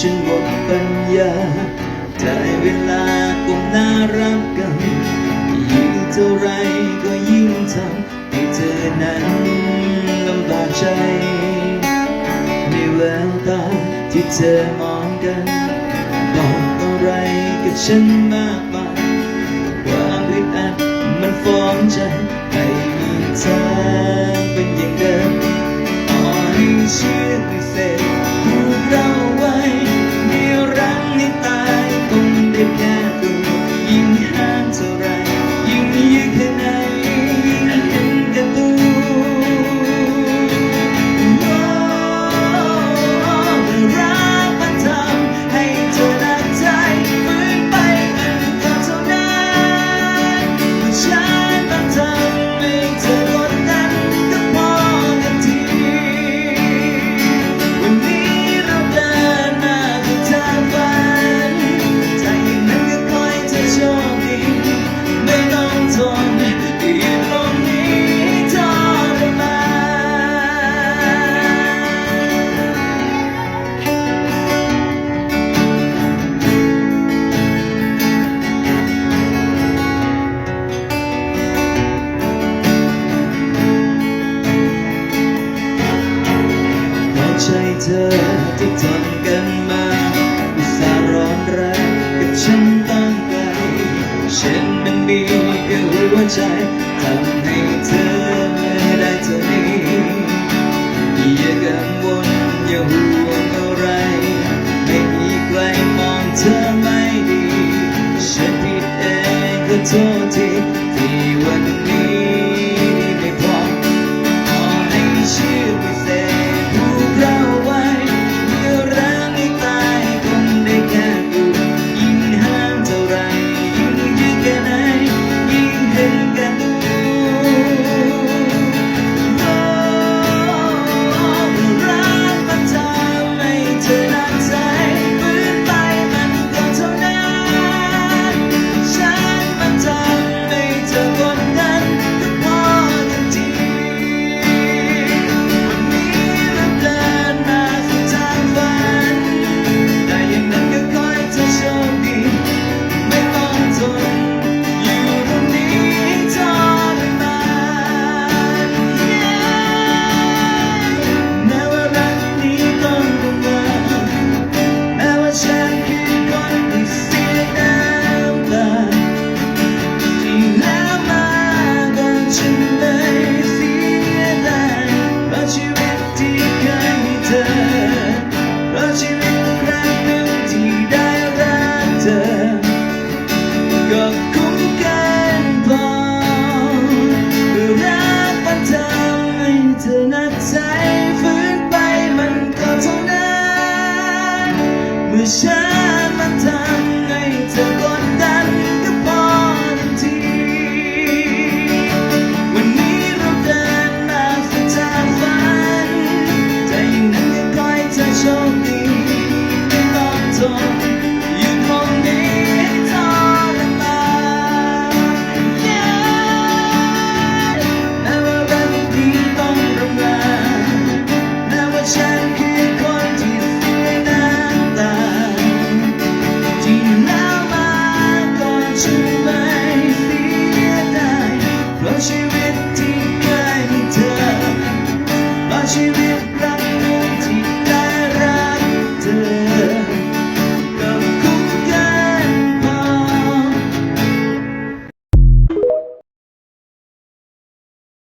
ฉันหมดปัญญาได้เวลาก้มน่ารักกันยิ่งเท่าไรก็ยิ่งทำให้เธอนั้นลำบากใจในแววตาที่เธอมองกันบอกอะไรกับฉันมาก อที่ทนกันมาอุตส่าห์ร้อนแรงกับฉันตั้งไกลฉันมันมีแค่หัวใจทำให้เธอได้เท่านี้อย่ากังวลอย่าห่วงอะไร ไม่มีใครมองเธอไม่ดี ฉันผิดเองก็โทษที ดใจฝืนไปมันก็เท่านั้นเมื่อฉันมัทำให้เธอกดดันก็พอทันที วันนี้เราเดินมาฝ่จันแต่อย่นั้นก็คอยเธอโชคดีต้อง